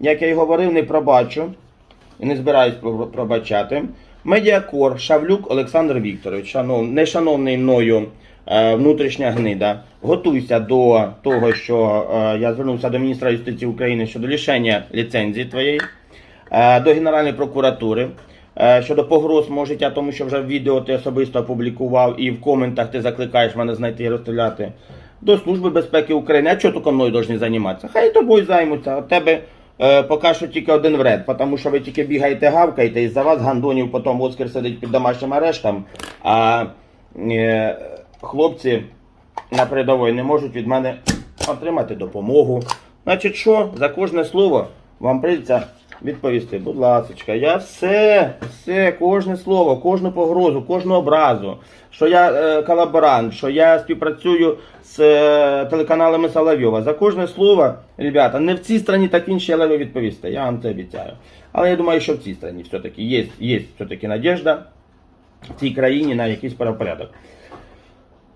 як я й говорив, не пробачу і не збираюсь пробачати. Медіакор Шавлюк Олександр Вікторович, шанов, нешановний мною е, внутрішня гнида, готуйся до того, що е, я звернувся до міністра юстиції України щодо лишення ліцензії твоєї, е, до Генеральної прокуратури. Щодо погроз мого життя, тому що вже відео ти особисто опублікував і в коментах ти закликаєш мене знайти і розстріляти. До Служби безпеки України. А чого тільки мною повинні займатися? Хай тобою займуться. А тебе поки що тільки один вред, тому що ви тільки бігаєте, гавкаєте, і за вас гандонів потім Оскар сидить під домашнім арештом, а е, хлопці на передовій не можуть від мене отримати допомогу. Значить, що за кожне слово вам прийдеться відповісти. Будь ласка, я все, все, кожне слово, кожну погрозу, кожну образу, що я е, колаборант, що я співпрацюю з е, телеканалами Соловйова. За кожне слово, ребята, не в цій страні, так в іншій, але ви відповісте. Я вам це обіцяю. Але я думаю, що в цій страні все-таки є, є все-таки надіжда в цій країні на якийсь правопорядок.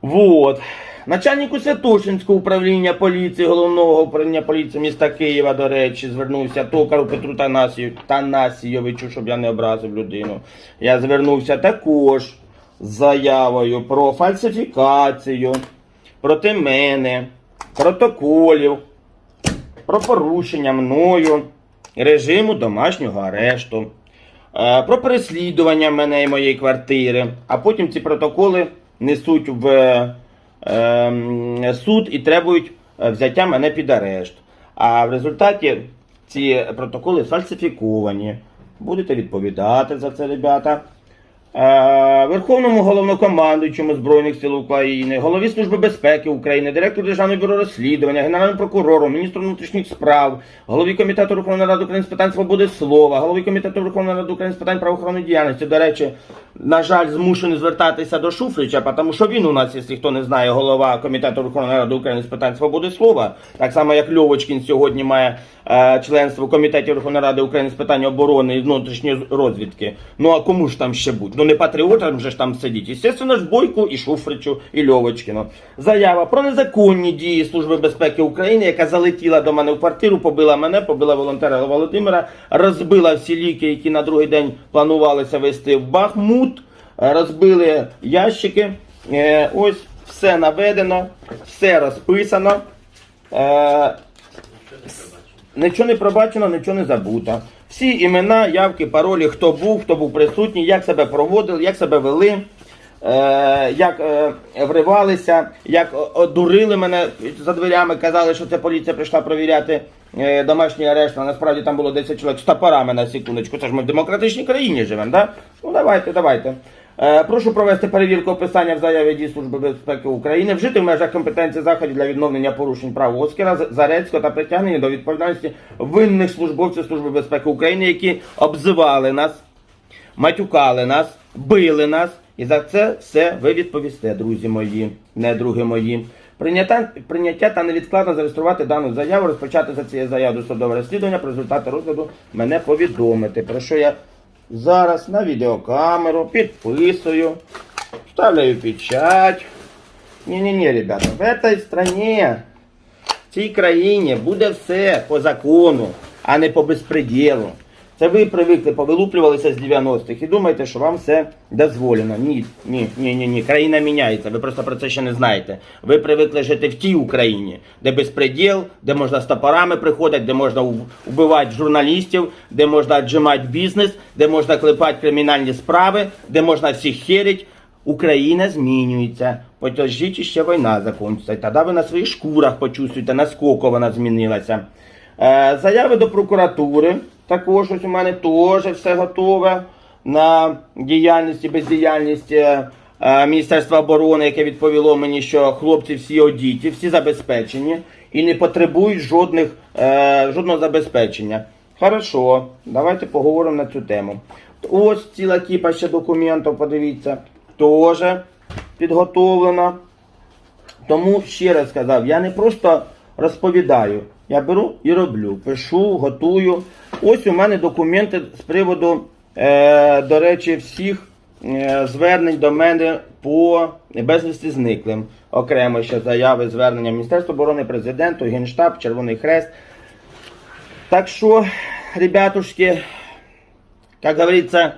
Вот. Начальнику Святошинського управління поліції, головного управління поліції міста Києва, до речі, звернувся токару Петру Танасію, Танасійовичу, щоб я не образив людину. Я звернувся також з заявою про фальсифікацію проти мене, протоколів, про порушення мною режиму домашнього арешту, е, про переслідування мене і моєї квартири, а потім ці протоколи несуть в е, суд і требують е, взяття мене під арешт. А в результаті ці протоколи фальсифіковані. Будете відповідати за це, ребята. Е, Верховному головнокомандуючому Збройних сил України, голові Служби безпеки України, директору Державного бюро розслідування, генеральному прокурору, міністру внутрішніх справ, голові комітету Верховної Ради України з питань свободи слова, голові комітету Верховної Ради України з питань правоохоронної діяльності. До речі, на жаль, змушений звертатися до Шуфрича, тому що він у нас, якщо хто не знає, голова комітету Верховної Ради України з питань свободи слова, так само як Льовочкін сьогодні має е, членство в комітеті Верховної Ради України з питань оборони і внутрішньої розвідки. Ну а кому ж там ще бути? Ну не патріотам же ж там сидіть. Естественно ж Бойку і Шуфричу, і Льовочкіну. Заява про незаконні дії Служби безпеки України, яка залетіла до мене в квартиру, побила мене, побила волонтера Володимира, розбила всі ліки, які на другий день планувалися вести в Бахмут, е, розбили ящики. Е, Ось все наведено, все розписано. Е, Нічого не пробачено, нічого не забуто. Всі імена, явки, паролі, хто був, хто був присутній, як себе проводили, як себе вели, е, як е, вривалися, як одурили мене за дверями, казали, що це поліція прийшла провіряти е, домашній арешт, а насправді там було 10 чоловік з топорами на секундочку. Це ж ми в демократичній країні живемо, да? Ну давайте, давайте. Е, Прошу провести перевірку описання в заяві дій Служби безпеки України, вжити в межах компетенції заходів для відновлення порушень прав Оскара, Зарецького та притягнення до відповідальності винних службовців Служби безпеки України, які обзивали нас, матюкали нас, били нас. І за це все ви відповісте, друзі мої, недруги мої. Прийняття, прийняття та невідкладно зареєструвати дану заяву, розпочати за цією заявою судове розслідування, про результати розгляду мене повідомити. Про що я зараз на відеокамеру підписую, вставляю печать. Не-не-не, ребята, в этой стране, в цій країні буде все по закону, а не по безпреділу. Це ви привикли, повилуплювалися з 90-х і думаєте, що вам все дозволено. Ні, ні, ні, ні, ні. Країна міняється. Ви просто про це ще не знаєте. Ви привикли жити в тій Україні, де безпреділ, де можна з топорами приходити, де можна вбивати журналістів, де можна віджимати бізнес, де можна клепати кримінальні справи, де можна всіх херить. Україна змінюється. Подождіть, ще війна закінчиться. Тоді ви на своїх шкурах почувствуєте, наскільки вона змінилася. Е, заяви до прокуратури. Також ось у мене теж все готове на діяльність і бездіяльність е, е, Міністерства оборони, яке відповіло мені, що хлопці всі одіті, всі забезпечені і не потребують жодних, е, жодного забезпечення. Хорошо, давайте поговоримо на цю тему. Ось ціла кіпа ще документів, подивіться, теж підготовлена. Тому ще раз сказав, я не просто розповідаю, я беру і роблю, пишу, готую. Ось у мене документи з приводу, е, до речі, всіх е, звернень до мене по безвісти зниклим. Окремо ще заяви, звернення Міністерства оборони, президенту, Генштаб, Червоний Хрест. Так що, ребятушки, як говориться,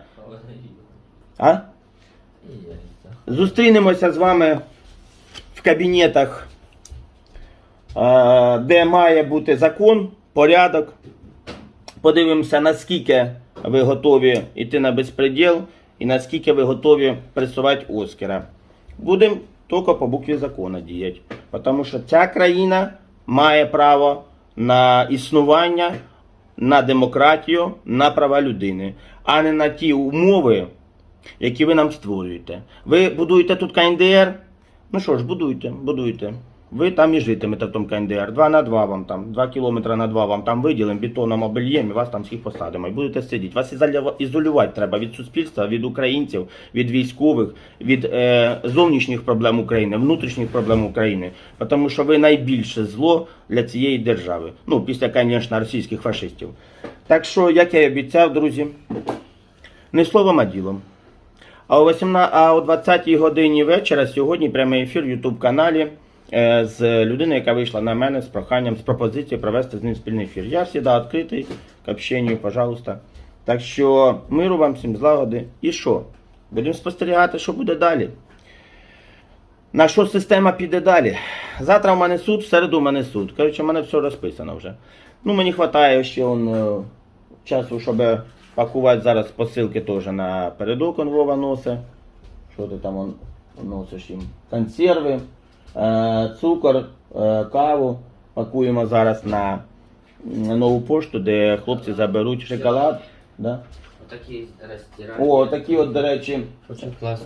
а? Зустрінемося з вами в кабінетах, е, де має бути закон, порядок. Подивимося, наскільки ви готові йти на безпреділ і наскільки ви готові пресувати Оскара. Будемо тільки по букві закону діяти. Тому що ця країна має право на існування, на демократію, на права людини, а не на ті умови, які ви нам створюєте. Ви будуєте тут КНДР? Ну що ж, будуйте, будуйте. Ви там і житимете в тому КНДР. Два на два вам там, два кілометри на два вам там виділимо, бетоном обельєм вас там всіх посадимо. І будете сидіти. Вас ізолювати треба від суспільства, від українців, від військових, від е, зовнішніх проблем України, внутрішніх проблем України. Тому що ви найбільше зло для цієї держави. Ну, після, звісно, російських фашистів. Так що, як я і обіцяв, друзі, не словом, а ділом. А о 18, а о 20 годині вечора сьогодні прямий ефір в YouTube каналі е, з людиною, яка вийшла на мене з проханням, з пропозицією провести з ним спільний ефір. Я завжди відкритий к общению, пожалуйста. Так що миру вам всім злагоди. І що? Будемо спостерігати, що буде далі. На що система піде далі? Завтра в мене суд, в середу в мене суд. Коротше, в мене все розписано вже. Ну, мені вистачає ще он, е, часу, щоб пакувати зараз посилки теж на передок Вова носить. Що ти там он, носиш їм? Консерви, е, цукор, е, каву. Пакуємо зараз на, нову пошту, де хлопці заберуть шоколад. Да? Отакі розтирання. О, такі от, до речі.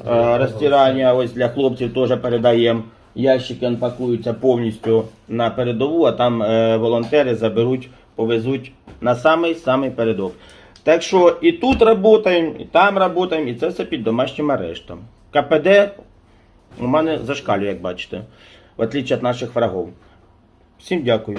Е, Розтирання ось для хлопців теж передаємо. Ящики пакуються повністю на передову, а там е, волонтери заберуть, повезуть на самий самий передок. Так що і тут працюємо, і там працюємо, і це все під домашнім арештом. КПД у мене зашкалює, як бачите, в отличі від наших врагов. Всім дякую.